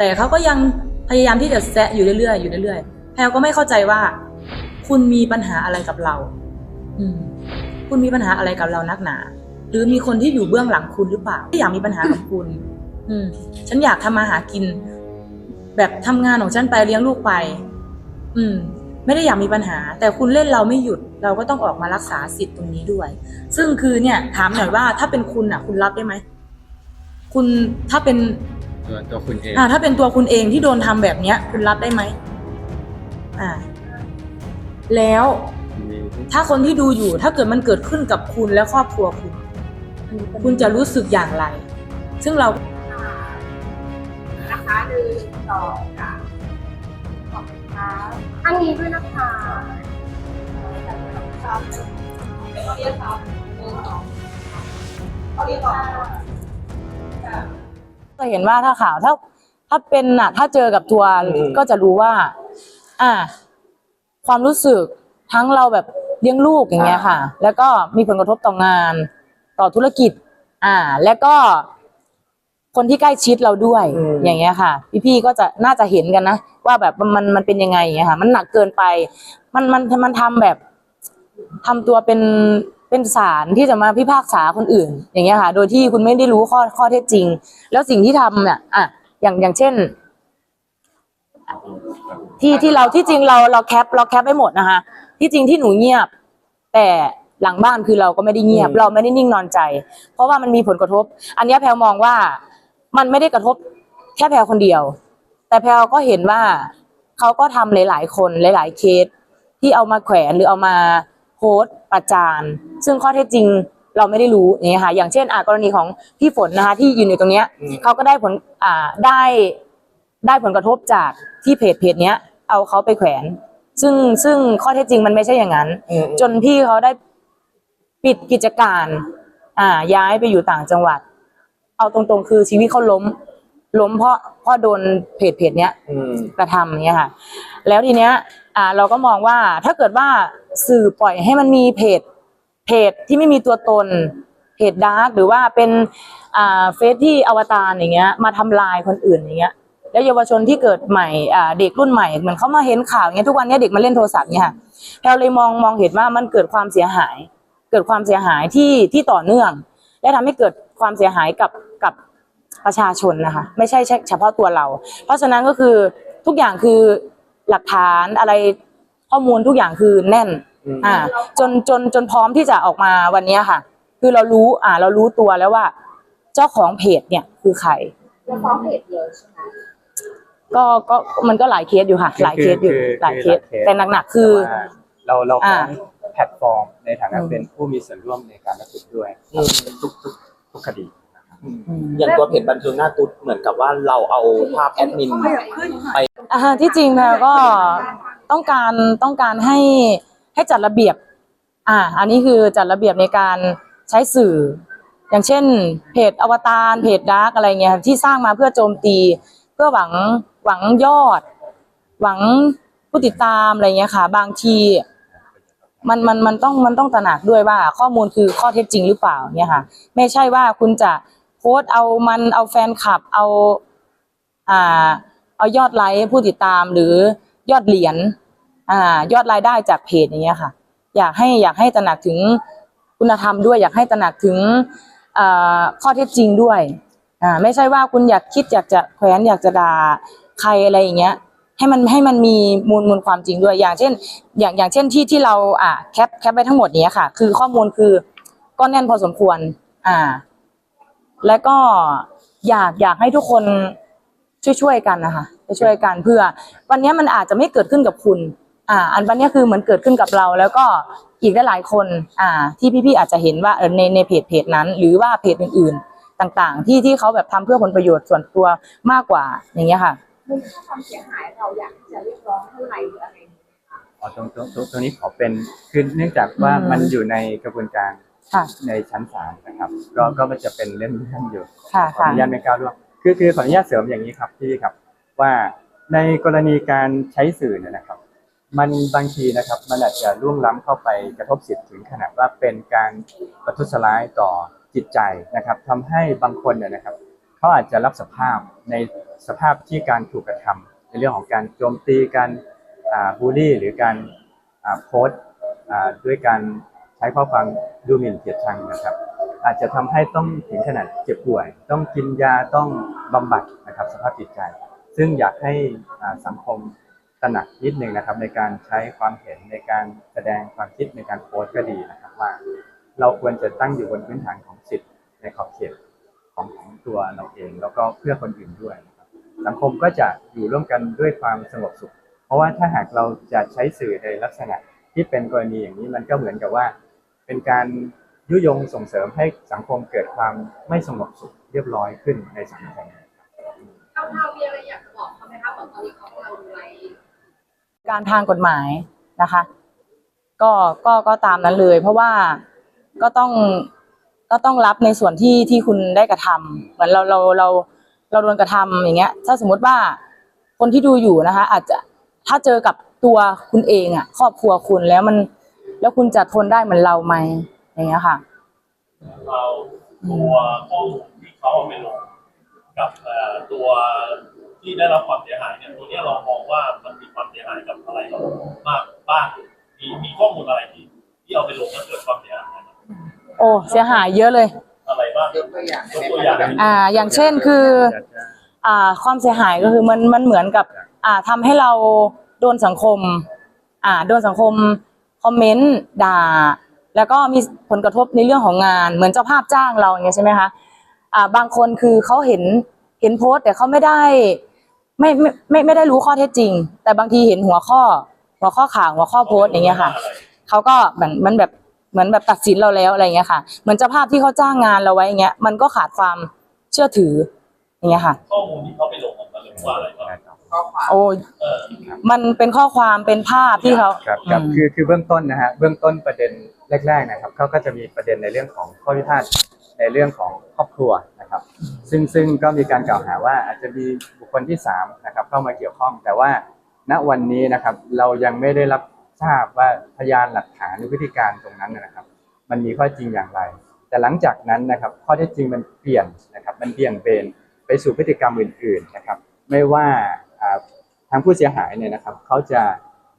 แต่เขาก็ยังพยายามที่จะแซะอยู่เรื่อยๆอยู่เรื่อยๆแพลก็ไม่เข้าใจว่า คุณมีปัญหาอะไรกับเรา อืม คุณมีปัญหาอะไรกับเรานักหนา หรือมีคนที่อยู่เบื้องหลังคุณหรือเปล่าที่อยากมีปัญหากับคุณ อืม ฉันอยากทำมาหากิน แบบทำงานของฉันไปเลี้ยงลูกไป อืม ไม่ได้อยากมีปัญหา แต่คุณเล่นเราไม่หยุด เราก็ต้องออกมารักษาสิทธิ์ตรงนี้ด้วย ซึ่งคือเนี่ย ถามหน่อยว่าถ้าเป็นคุณอะ คุณรับได้ไหมคุณถ้าเป็น ตัวตัวคุณเองอ่าถ้าเป็นตัวคุณเองที่โดนทำแบบเนี้ย คุณรับได้ไหมอ่า แล้วมีถ้าคนที่ดูอยู่ถ้าเกิดมันเกิดขึ้นกับคุณและครอบครัวคุณ คุณจะรู้สึกอย่างไร ซึ่งเรานะคะหนึ่งสองสามขอบคุณค่ะอันนี้ด้วยนะคะครับเขาเรียกครับหนึ่งสองเขาเรียกก่อ นก็เห็นว่าถ้าข่าวถ้า ถ้าเป็นน่ะ ถ้าเจอกับตัวก็จะรู้ว่า อ่า ความรู้สึกทั้งเราแบบเลี้ยงลูกอย่างเงี้ยค่ะ แล้วก็มีผลกระทบต่องาน ต่อธุรกิจ อ่า แล้วก็ คนที่ใกล้ชิดเราด้วยอย่างเงี้ยค่ะ พี่ๆก็จะน่าจะเห็นกันนะว่าแบบมันมันมันเป็นยังไงอย่างเงี้ยค่ะ มันหนักเกินไป มันมันมันทำแบบทำตัวเป็น เป็นสารที่จะมาพิพากษาคนอื่น อย่างเงี้ยค่ะ โดยที่คุณไม่ได้รู้ข้อข้อเท็จจริง แล้วสิ่งที่ทำเนี่ยอะอย่างอย่างเช่น ที่ที่เราที่จริงเราเราแคปเราแคปไว้หมดนะคะ ที่จริงที่หนูเงียบ แต่หลังบ้านคือเราก็ไม่ได้เงียบ เราไม่ได้นิ่งนอนใจ เพราะว่ามันมีผลกระทบ อันเนี้ยแพลมองว่ามันไม่ได้กระทบแค่แพลคนเดียว แต่แพลก็เห็นว่าเขาก็ทำหลาย ๆ คนหลาย ๆ เคสที่เอามาแขวนหรือเอามา โพสต์ประจานซึ่งข้อเท็จจริงเราไม่ได้รู้อย่างเงี้ยค่ะอย่างเช่นอะกรณีของพี่ฝนนะคะที่ยืนอยู่ตรงเนี้ยเขาก็ได้ผลอ่าได้ได้ผลกระทบจากที่เพจเพจเนี้ยเอาเขาไปแขวน ซึ่งซึ่งข้อเท็จจริงมันไม่ใช่อย่างนั้น จนพี่เขาได้ปิดกิจการอ่าย้ายไปอยู่ต่างจังหวัด เอาตรงๆ คือชีวิตเขาล้ม ล้มเพราะเพราะโดนเพจเพจเนี้ยอืมกระทำเนี่ยค่ะ แล้วทีเนี้ยอ่าเราก็มองว่าถ้าเกิดว่า สื่อปล่อยให้มันมีเพจเพจที่ไม่มีตัวตนเพจดาร์กหรือว่าเป็นอ่าเฟซที่อวตารอย่างเงี้ย มาทำลายคนอื่นอย่างเงี้ยแล้วเยาวชนที่เกิดใหม่อ่าเด็กรุ่นใหม่เหมือนเขามาเห็นข่าวอย่างเงี้ยทุกวันเนี้ยเด็กมาเล่นโทรศัพท์เนี่ยค่ะเราเลยมองมองเห็นว่ามันเกิดความเสียหาย เกิดความเสียหายที่ที่ต่อเนื่อง และทำให้เกิดความเสียหายกับกับประชาชนนะคะไม่ใช่เฉพาะตัวเรา เพราะฉะนั้นก็คือทุกอย่างคือหลักฐานอะไร ข้อมูลทุกอย่างคือแน่นอืมอ่า จนจนจนพร้อมที่จะออกมาวันเนี้ยค่ะ คือเรารู้อ่า เรารู้ตัวแล้วว่า เจ้าของเพจเนี่ยคือใครจะฟ้องเพจเลยใช่ไหมก็ก็มันก็หลายเคสอยู่ค่ะ หลายเคสอยู่หลายเคสแต่หนักๆคือว่าเราเราอ่าฟ้องแพลตฟอร์มในฐานะอืมเป็นผู้มีส่วนร่วมในการรับผิดด้วยอืมทุกทุกทุกคดีนะครับ อย่างตัวเพจบันเทิงหน้าตุ๊ดเหมือนกับว่าเราเอาภาพแอดมินอ่าที่จริงแพลก็ต้องการต้องการให้ให้จัดระเบียบ อ่า อันนี้คือจัดระเบียบในการใช้สื่อ อย่างเช่น เพจอวตารเพจดาร์กอะไรเงี้ยที่สร้างมาเพื่อโจมตี เพื่อหวังหวังยอด หวังผู้ติดตามอะไรเงี้ยค่ะ บางทีมันมันมันต้องมันต้องตระหนักด้วยว่าข้อมูลคือข้อเท็จจริงหรือเปล่าเนี่ยค่ะ ไม่ใช่ว่าคุณจะ โพสเอามันเอาแฟนคลับเอาอ่าเอายอดไลค์ผู้ติดตามหรือยอดเหรียญอ่ายอดรายได้จากเพจอย่างเงี้ยค่ะ อยากให้อยากให้ตระหนักถึงคุณธรรมด้วย อยากให้ตระหนักถึงอ่าข้อเท็จจริงด้วยอ่าไม่ใช่ว่าคุณอยากคิดอยากจะแขวนอยากจะด่าใครอะไรอย่างเงี้ยให้มันให้มันมีมูลมูลความจริงด้วยอย่างเช่น อย่างอย่างเช่นที่ที่เราอ่าแคปแคปไปทั้งหมดเนี้ยค่ะ คือข้อมูลคือก็แน่นพอสมควร อ่า แล้วก็อยากอยากให้ทุกคนช่วยๆกันนะคะช่วยๆกันเพื่อ วันนี้มันอาจจะไม่เกิดขึ้นกับคุณ อ่า อันวันนี้คือเหมือนเกิดขึ้นกับเรา แล้วก็อีกหลายๆคน อ่า ที่พี่ๆอาจจะเห็นว่าเออในในเพจเพจนั้น หรือว่าเพจอื่น ๆ ต่างๆ ที่ที่เขาแบบทำเพื่อผลประโยชน์ส่วนตัวมากกว่าอย่างเงี้ยค่ะมูลค่าความเสียหายเราอยากจะเรียกร้องเท่าไหร่หรืออะไรอย่างเงี้ยอ๋อตรงตรงตรงตรงนี้ขอเป็นคือเนื่องจากว่าอืมมันอยู่ในกระบวนการ ค่ะ ในชั้นศาลนะครับ ก็ก็มันจะเป็นเรื่องเรื่องอยู่ค่ะขออค่ะนุญาตไม่ก้าวล่วงคือคือขออนุญาตเสริมอย่างนี้ครับพี่ครับ ว่าในกรณีการใช้สื่อเนี่ยนะครับ มันบางทีนะครับมันอาจจะล่วงล้ำเข้าไปกระทบสิทธิ์ถึงขนาดว่าเป็นการประทุษร้ายต่อจิตใจนะครับทำให้บางคนเนี่ยนะครับ เขาอาจจะรับสภาพในสภาพที่การถูกกระทำในเรื่องของการโจมตีการอ่าบูลลี่หรือการอ่าโพสต์อ่าด้วยการ ใช้ข้อความดูหมิ่นเกลียดชังนะครับ อาจจะทำให้ต้องถึงขนาดเจ็บป่วย ต้องกินยาต้องบำบัดนะครับสภาพจิตใจ ซึ่งอยากให้สังคมตระหนักนิดนึงนะครับ ในการใช้ความเห็นในการแสดงความคิดในการโพสต์ก็ดีนะครับว่า เราควรจะตั้งอยู่บนพื้นฐานของสิทธิ์ในขอบเขตของของตัวเราเอง แล้วก็เพื่อคนอื่นด้วยนะครับสังคมก็จะอยู่ร่วมกันด้วยความสงบสุข เพราะว่าถ้าหากเราจะใช้สื่อในลักษณะที่เป็นกรณีอย่างนี้มันก็เหมือนกับว่า เป็นการยุยงส่งเสริมให้สังคมเกิดความไม่สงบสุขเรียบร้อยขึ้นในสังคมเท่าเท่ามีอะไรอยากจะบอกเขาไหมคะเหมือนตอนนี้เขากำลังดูไลการทางกฎหมายนะคะ ก็ก็ก็ตามนั้นเลย เพราะว่าก็ต้องก็ต้องรับในส่วนที่ที่คุณได้กระทำเหมือนเราเราเราเราโดนกระทำอย่างเงี้ย ถ้าสมมติว่าคนที่ดูอยู่นะคะ อาจจะถ้าเจอกับตัวคุณเองอะครอบครัวคุณแล้วมัน แล้วคุณจะทนได้เหมือนเราไหมอย่างเงี้ยค่ะ เราตัวข้อมูลที่เขาเอาไปลงกับเอ่อตัวที่ได้รับความเสียหายเนี่ยตัวเนี้ยเรามองว่ามันมีความเสียหายกับอะไรเรามากบ้างมีมีข้อมูลอะไรที่ที่เอาไปลงแล้วเกิดความเสียหายโอ้เสียหายเยอะเลยอะไรบ้างยกตัวอย่างยกตัวอย่างอ่า อย่างเช่นคือ อ่า ความเสียหายก็คือมันมันเหมือนกับ อ่าทำให้เราโดนสังคม อ่า โดนสังคม คอมเมนต์ด่า แล้วก็มีผลกระทบในเรื่องของงาน เหมือนเจ้าภาพจ้างเราอย่างเงี้ยใช่ไหมคะอ่าบางคนคือเขาเห็นเห็นโพสต์แต่เขาไม่ได้ไม่ไม่ไม่ไม่ได้รู้ข้อเท็จจริง แต่บางทีเห็นหัวข้อ หัวข้อข่าวหัวข้อโพสต์อย่างเงี้ยค่ะเขาก็เหมือนมันแบบเหมือนแบบตัดสินเราแล้วอะไรเงี้ยค่ะเหมือนเจ้าภาพที่เขาจ้างงานเราไว้อย่างเงี้ยมันก็ขาดความเชื่อถืออย่างเงี้ยค่ะ ข้อมูลที่เขาไปลงออกมาเลยว่าอะไรบ้าง โอ้ยเออมันเป็นข้อความเป็นภาพที่เขา ครับครับอืมคือคือเบื้องต้นนะฮะเบื้องต้นประเด็นแรก ๆนะครับเขาก็จะมีประเด็นในเรื่องของข้อพิพาทในเรื่องของครอบครัวนะครับ ซึ่งซึ่งก็มีการกล่าวหาว่าอาจจะมีบุคคลที่สามนะครับเข้ามาเกี่ยวข้อง แต่ว่าณวันนี้นะครับเรายังไม่ได้รับทราบว่าพยานหลักฐานหรือพฤติการตรงนั้นนะครับ มันมีข้อจริงอย่างไร แต่หลังจากนั้นนะครับข้อเท็จจริงมันเปลี่ยนนะครับมันเบี่ยงเบนไปสู่พฤติกรรมอื่น ๆนะครับ ไม่ว่าอ่า ทางผู้เสียหายเนี่ยนะครับเขาจะ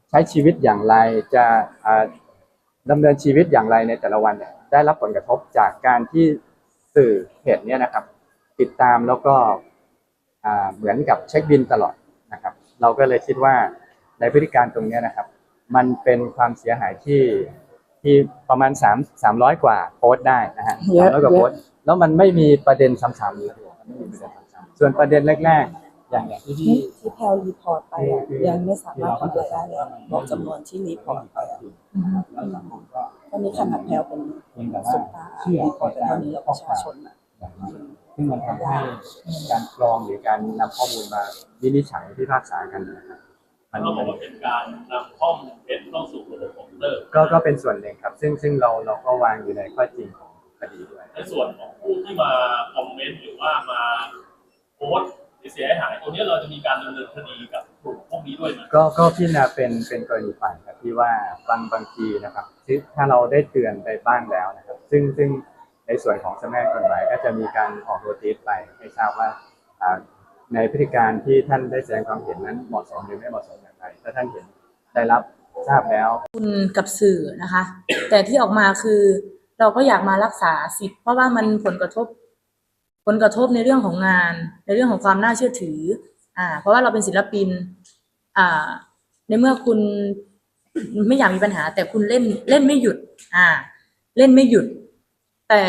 ใช้ชีวิตอย่างไรจะอ่าดำเนินชีวิตอย่างไรในแต่ละวันเนี่ยได้รับผลกระทบจากการที่สื่อเพจเนี่ยนะครับ ติดตามแล้วก็อ่าเหมือนกับเช็คบินตลอดนะครับ เราก็เลยคิดว่าในพฤติการตรงเนี้ยนะครับ มันเป็นความเสียหายที่ที่ประมาณสามสามร้อยกว่าโพสต์ได้นะฮะเยสามอะร้อยกว่าเยอะโพสต์แล้วมันไม่มีประเด็นซ้ำๆเลยมันไม่มีประเด็นซ้ำๆส่วนประเด็นแรก ๆ อย่างอย่างที่พี่ที่แพลรีพอร์ตไปอะยังไม่สามารถทำอะไรได้เลยบอกจำนวนที่รีพอร์ตไปอะตอนนี้ขนาดแพลเป็นเพียงแต่สุว่าตาเชื่อรีพอร์ตแต่เท่านี้แล้วประชาชนอะอย่างนี้ซึ่งมันทำให้การกรองหรือการนำข้อมูลมาวินิจฉัยพิพากษากันนะครับมันเราบอกว่าเป็นการนำข้อมูลเท็จเข้าสู่ระบบคอมพิวเตอร์ก็ก็เป็นส่วนหนึ่งครับ ซึ่งซึ่งเราเราก็วางอยู่ในข้อจริงของคดีด้วยในส่วนของผู้ที่มาคอมเมนต์หรือว่ามาโพสต์หรือ เสียหายตรงนี้เราจะมีการดำเนินคดีกับกลุ่มพวกนี้ด้วยไหมก็ก็พิจารณาเป็นเป็นกรณีไปครับที่ว่าบางบางทีนะครับที่ถ้าเราได้เตือนไปบ้างแล้วนะครับ ซึ่งซึ่งในส่วนของสำนักงานกฎหมายก็จะมีการออกโนติสไปให้ทราบว่าอ่าในพฤติการที่ท่านได้แสดงความเห็นนั้นเหมาะสมหรือไม่เหมาะสมอย่างไรถ้าท่านเห็นได้รับทราบแล้ว คุณกับสื่อนะคะ แต่ที่ออกมาคือเราก็อยากมารักษาสิทธิ์เพราะว่ามันผลกระทบผ ลกระทบในเรื่องของงาน ในเรื่องของความน่าเชื่อถือ อ่า เพราะว่าเราเป็นศิลปิน อ่า ในเมื่อคุณไม่อยากมีปัญหา แต่คุณเล่นเล่นไม่หยุด อ่า เล่นไม่หยุด แต่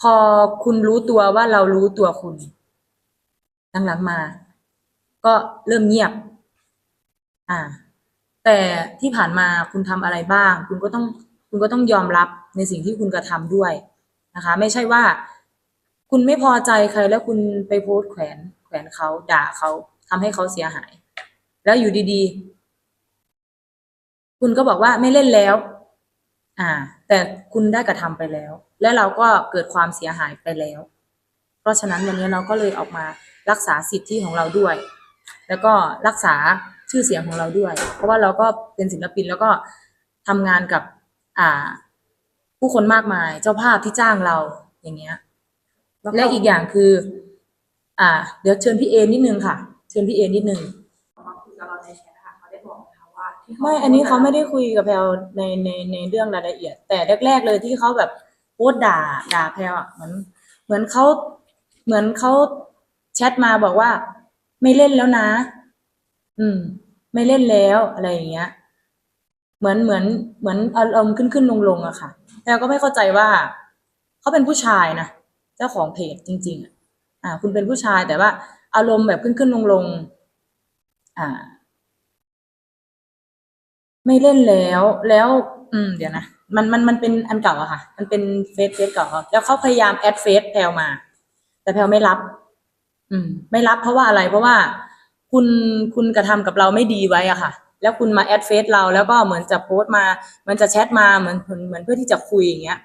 พอคุณรู้ตัวว่าเรารู้ตัวคุณหลังๆมา ก็เริ่มเงียบ อ่า แต่ที่ผ่านมาคุณทำอะไรบ้าง คุณก็ต้อง คุณก็ต้องยอมรับในสิ่งที่คุณกระทำด้วยนะคะ ไม่ใช่ว่า คุณไม่พอใจใครแล้วคุณไปโพสต์แขวนแขวนเขาด่าเขาทำให้เขาเสียหาย แล้วอยู่ดีๆ คุณก็บอกว่าไม่เล่นแล้ว อ่า แต่คุณได้กระทำไปแล้ว และเราก็เกิดความเสียหายไปแล้ว เพราะฉะนั้นวันนี้เราก็เลยออกมารักษาสิทธิของเราด้วย แล้วก็รักษาชื่อเสียงของเราด้วย เพราะว่าเราก็เป็นศิลปินแล้วก็ทำงานกับ อ่า ผู้คนมากมายเจ้าภาพที่จ้างเราอย่างเงี้ย แล้วก็และอีกอย่างคือ อ่า เดี๋ยวเชิญพี่เอนิดนึงค่ะ เชิญพี่เอนิดนึงมาคุยกับเราในแชทนะคะเขาได้บอกไหมคะว่าที่เขาไม่ อันนี้เขาไม่ได้คุยกับแพลวในในในเรื่องรายละเอียด แต่แรก ๆ เลยที่เขาแบบโพสต์ด่าด่าแพลวอะเหมือน เหมือนเขาเหมือนเขาแชทมาบอกว่า ไม่เล่นแล้วนะ อืม ไม่เล่นแล้วอะไรอย่างเงี้ย เหมือนเหมือนเหมือนอารมณ์ขึ้นขึ้นลงลงอะค่ะแพลวก็ไม่เข้าใจว่าเขาเป็นผู้ชายนะ เจ้าของเพจจริงๆอะอ่า คุณเป็นผู้ชายแต่ว่า อารมณ์แบบขึ้นขึ้นลงลงอ่า ไม่เล่นแล้ว แล้ว อืม เดี๋ยวนะมันมันมันเป็นอันเก่าอะค่ะ มันเป็นเฟซเฟซเก่าแล้วเขาพยายามแอดเฟซแพลวมา แต่แพลวไม่รับ อืม ไม่รับเพราะว่าอะไร เพราะว่าคุณคุณกระทำกับเราไม่ดีไว้อะค่ะ แล้วคุณมาแอดเฟซเราแล้วก็เหมือนจะโพสต์มามือนจะแชทมาเหมือนเหมือนเหมือนเพื่อที่จะคุยอย่างเงี้ย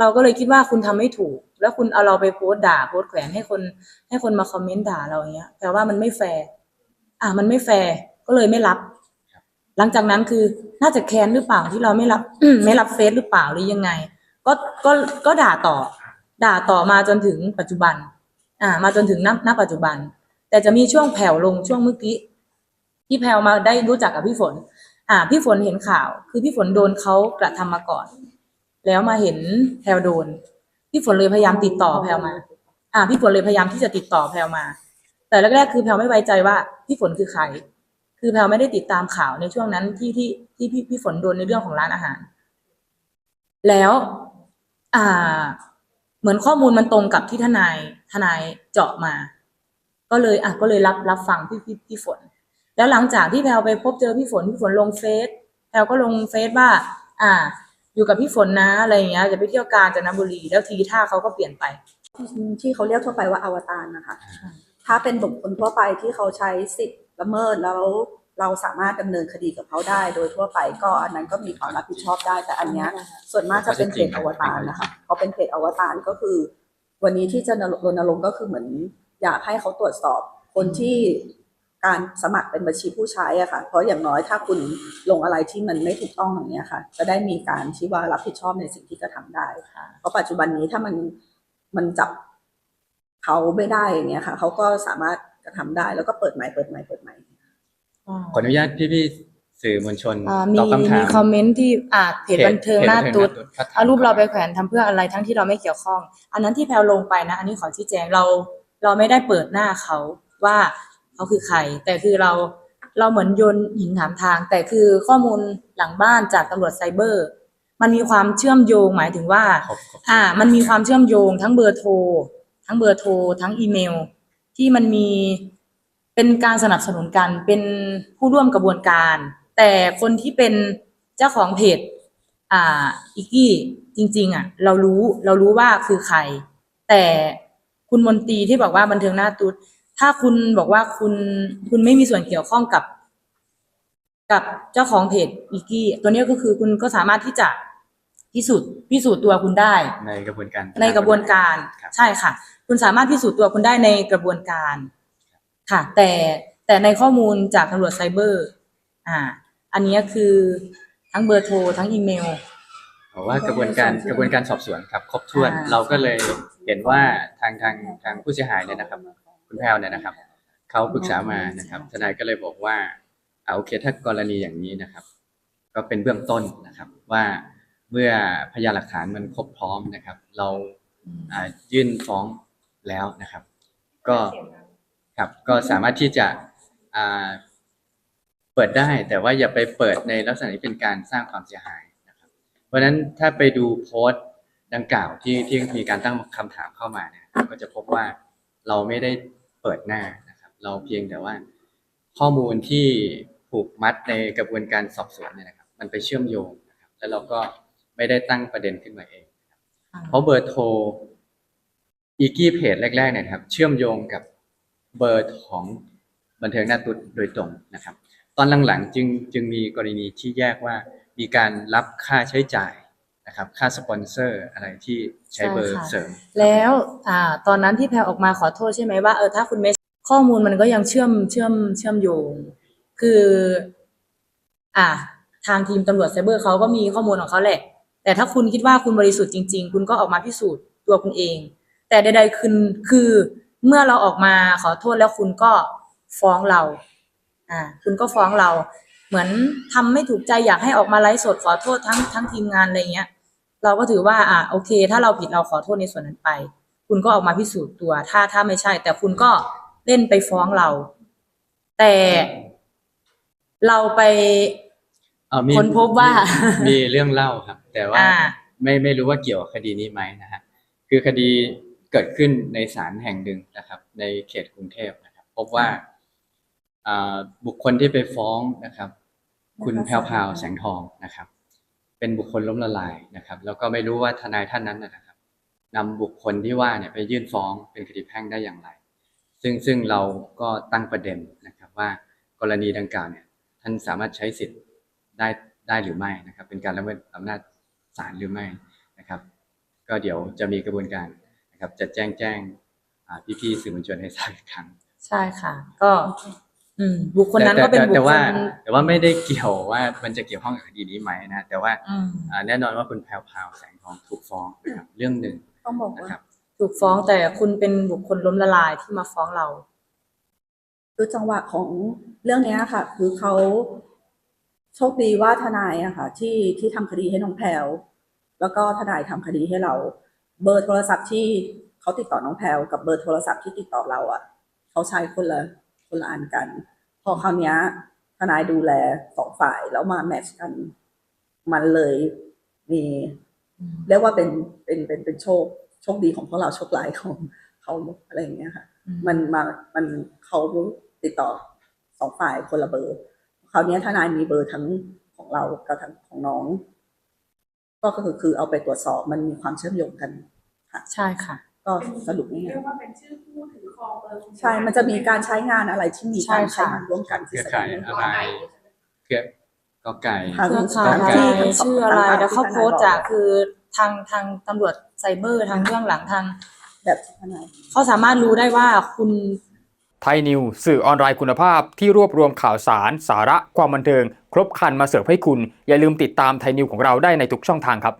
เราก็เลยคิดว่าคุณทำไม่ถูก แล้วคุณเอาเราไปโพสต์ด่าโพสต์แขวนให้คนให้คนมาคอมเมนต์ด่าเราอย่างเงี้ยแปลว่ามันไม่แฟร์อะมันไม่แฟร์ก็เลยไม่รับ หลังจากนั้นคือน่าจะแค้นหรือเปล่าที่เราไม่รับ ไม่รับเฟซหรือเปล่าหรือยังไง ก็ก็ก็ด่าต่อ ด่าต่อมาจนถึงปัจจุบัน อ่า มาจนถึงณณปัจจุบัน แต่จะมีช่วงแผ่วลงช่วงเมื่อกี้ที่แผ่วมาได้รู้จักกับพี่ฝน อ่า พี่ฝนเห็นข่าว คือพี่ฝนโดนเขากระทำมาก่อน แล้วมาเห็นแพลวโดน พี่ฝนเลยพยายามติดต่อแพลวมา อ่า พี่ฝนเลยพยายามที่จะติดต่อแพลวมา แต่แรกๆคือแพลวไม่ไว้ใจว่าพี่ฝนคือใคร คือแพลวไม่ได้ติดตามข่าวในช่วงนั้นที่ที่ที่พี่พี่ฝนโดนในเรื่องของร้านอาหาร แล้ว อ่า เหมือนข้อมูลมันตรงกับที่ทนายทนายเจาะมา ก็เลยอะก็เลยรับรับฟังพี่พี่พี่ฝน แล้วหลังจากที่แพลวไปพบเจอพี่ฝนพี่ฝนลงเฟซแพลวก็ลงเฟซว่า อ่า อยู่กับพี่ฝนนะอะไรอย่างเงี้ยจะไปเที่ยวกาญจนบุรีแล้วทีท่าเขาก็เปลี่ยนไป ที่เขาเรียกทั่วไปว่าอวตารนะคะ ถ้าเป็นบุคคลทั่วไปที่เขาใช้สิทธิ์ละเมิดแล้วเราสามารถดำเนินคดีกับเขาได้โดยทั่วไปก็อันนั้นก็มีความรับผิดชอบได้แต่อันเนี้ยส่วนมากจะเป็นเพจอวตารนะคะพอเป็นเพจอวตารก็คือ วันนี้ที่จะรณรงค์ก็คือเหมือน อยากให้เขาตรวจสอบคนที่ การสมัครเป็นบัญชีผู้ใช้อะค่ะ เพราะอย่างน้อยถ้าคุณลงอะไรที่มันไม่ถูกต้องอย่างเงี้ยค่ะ จะได้มีการชี้ว่ารับผิดชอบในสิ่งที่กระทำได้ค่ะ เพราะปัจจุบันนี้ถ้ามันมันจับเขาไม่ได้อย่างเงี้ยค่ะ เขาก็สามารถกระทำได้แล้วก็เปิดใหม่เปิดใหม่เปิดใหม่ขออนุญาตพี่ๆสื่อมวลชนอ่ามีตอบคำถามีมคอมเมนต์ที่อ่าเพจบันเทิงหน้าพจตุ๊ดเขาถมเอารูปเราไปแขวนทำเพื่ออะไรทั้งที่เราไม่เกี่ยวข้อง อันนั้นที่แพลวลงไปนะ อันนี้ขอชี้แจงเรา เราไม่ได้เปิดหน้าเขาว่า เขาคือใคร แต่คือเราเราเหมือนโยนหินถามทาง แต่คือข้อมูลหลังบ้านจากตำรวจไซเบอร์ มันมีความเชื่อมโยงหมายถึงว่าครบครบอ่า มันมีความเชื่อมโยงทั้งเบอร์โทร ทั้งเบอร์โทร ทั้งอีเมล ที่มันมีเป็นการสนับสนุนกันเป็นผู้ร่วมกระบวนการ แต่คนที่เป็นเจ้าของเพจอ่าอีกกี้จริง ๆ อะ เรารู้เรารู้ว่าคือใคร แต่คุณมนตรีที่บอกว่าบันเทิงหน้าตุ๊ด ถ้าคุณบอกว่าคุณคุณไม่มีส่วนเกี่ยวข้องกับ กับเจ้าของเพจอีกกี้ ตัวเนี้ยก็คือคุณก็สามารถที่จะพิสูจน์พิสูจน์ตัวคุณได้ ในกระบวนการในกระบวนการครับใช่ค่ะ คุณสามารถพิสูจน์ตัวคุณได้ในกระบวนการ ค่ะ แต่แต่ในข้อมูลจากตำรวจไซเบอร์ อ่า อันเนี้ยคือทั้งเบอร์โทรทั้งอีเมลบอกว่ากระบวนการกระบวนการสอบสวนครับ ครบถ้วนอ่าเราก็เลยเห็นว่าทางทางทางผู้เสียหายเนี่ยนะครับ คุณแพลวเนี่ยนะครับเขาปรึกษามานะครับทนายก็เลยบอกว่าเอาโอเคถ้ากรณีอย่างนี้นะครับ ก็เป็นเบื้องต้นนะครับว่าเมื่อพยานหลักฐานมันครบพร้อมนะครับ เราอ่ายื่นฟ้องแล้วนะครับ ก็ครับก็สามารถที่จะอ่าเปิดได้แต่ว่าอย่าไปเปิดในลักษณะที่เป็นการสร้างความเสียหายนะครับ เพราะฉะนั้นถ้าไปดูโพสต์ดังกล่าวที่ที่มีการตั้งคำถามเข้ามาเนี่ยก็จะพบว่าเราไม่ได้ เปิดหน้านะครับ เราเพียงแต่ว่า ข้อมูลที่ผูกมัดในกระบวนการสอบสวนเนี่ยนะครับ มันไปเชื่อมโยงนะครับ แล้วเราก็ไม่ได้ตั้งประเด็นขึ้นมาเองนะครับเพราะเบอร์โทรอีกี้เพจแรกๆเนี่ยนะครับ เชื่อมโยงกับเบอร์ของบันเทิงหน้าตุ๊ดโดยตรงนะครับ ตอนหลังๆจึงจึงมีกรณีที่แยกว่ามีการรับค่าใช้จ่าย นะครับค่าสปอนเซอร์อะไรที่ใช้เบอร์เสริม แล้วอ่าตอนนั้นที่แพลออกมาขอโทษใช่ไหมว่าเออถ้าคุณไม่ข้อมูลมันก็ยังเชื่อมเชื่อมเชื่อมโยง คือ อ่าทางทีมตำรวจไซเบอร์เขาก็มีข้อมูลของเขาแหละ แต่ถ้าคุณคิดว่าคุณบริสุทธิ์จริง ๆ คุณก็ออกมาพิสูจน์ตัวคุณเอง แต่ใดๆคือคือเมื่อเราออกมาขอโทษแล้วคุณก็ฟ้องเรา อ่า คุณก็ฟ้องเรา เหมือนทำไม่ถูกใจอยากให้ออกมาไลฟ์สดขอโทษทั้งทั้งทีมงานอะไรเงี้ย เราก็ถือว่าอ่าโอเค ถ้าเราผิดเราขอโทษในส่วนนั้นไป คุณก็ออกมาพิสูจน์ตัว ถ้าถ้าไม่ใช่ แต่คุณก็เล่นไปฟ้องเรา แต่เราไปเอ่อมีค้นพบว่ามีมีเรื่องเล่าครับ แต่ว่าอ่าไม่ไม่รู้ว่าเกี่ยวกับคดีนี้ไหมนะฮะคือคดีเกิดขึ้นในศาลแห่งหนึ่งนะครับ ในเขตกรุงเทพนะครับ พบว่าอ่าบุคคลที่ไปฟ้องนะครับ คุณแพรวพราวแสงทองนะครับ เป็นบุคคลล้มละลายนะครับ แล้วก็ไม่รู้ว่าทนายท่านนั้นนะครับนำบุคคลที่ว่าเนี่ยไปยื่นฟ้องเป็นคดีแพ่งได้อย่างไร ซึ่งซึ่งเราก็ตั้งประเด็นนะครับว่ากรณีดังกล่าวเนี่ยท่านสามารถใช้สิทธิ์ได้ได้หรือไม่นะครับ เป็นการละเมิดอำนาจศาลหรือไม่นะครับ ก็เดี๋ยวจะมีกระบวนการนะครับจะแจ้งแจ้งอ่พี่ๆสื่อมวลชนให้ทราบอีกครั้ง ใช่ค่ะ ก็ บุคคลนั้นแต่ก็เป็นแต่บุคแต่คว่าลแต่ว่าไม่ได้เกี่ยวว่ามันจะเกี่ยวข้องกับคดีนี้ไหมนะแต่ว่าอืมอ่าแน่นอนว่าคุณแพรวพราวแสงทองถูกฟ้องนะครับเรื่องหนึ่งต้องบอกนะว่าครับถูกฟ้องแต่คุณเป็นบุคคลล้มละลายที่มาฟ้องเราคือจังหวะของเรื่องเนี้ยค่ะ คือเขาโชคดีว่าทนายอะค่ะ ที่ที่ทำคดีให้น้องแพลวแล้วก็ทนายทำคดีให้เรา เบอร์โทรศัพท์ที่เขาติดต่อน้องแพลวกับเบอร์โทรศัพท์ที่ติดต่อเราอะเขาใช้คนละ คนละอันกัน พอคราวเนี้ยทนายดูแลสองฝ่ายแล้วมาแมทชกัน มันเลยมีเรียกว่าเป็นเป็นเป็นเป็นโชคโชคดีของพวกเราโชคร้ายของเขาอะไรอย่างเงี้ยค่ะอืมมันมามันเขาติดต่อสองฝ่ายคนละเบอร์คราวเนี้ยทนายมีเบอร์ทั้งของเรากับทั้งของน้อง ก็คือคือเอาไปตรวจสอบมันมีความเชื่อมโยงกันใช่ค่ะ ก็สรุปง่ายเรียกว่าเป็นชื่อผู้ถือ ครองเบอร์ๆใช่ มันจะมีการใช้งานอะไรที่มีการใช่ใช้ค่ะงานร่วมกันเคที่รือแสดข่ายงอะไรเครือก็ไก่ทางเครือข่ายต้องการอะไรชื่ออะไรแล้วเขาที่ทนยโพสต์บจากคือทางทางตำรวจไซเบอร์ทางเบื้องหลังทาง แบบทนายเขาสามารถรู้ได้ว่าคุณไทยนิวสื่อออนไลน์คุณภาพที่รวบรวมข่าวสาร สาระความบันเทิง ครบครันมาเสิร์ฟให้คุณ อย่าลืมติดตามไทยนิวของเราได้ในทุกช่องทางครับ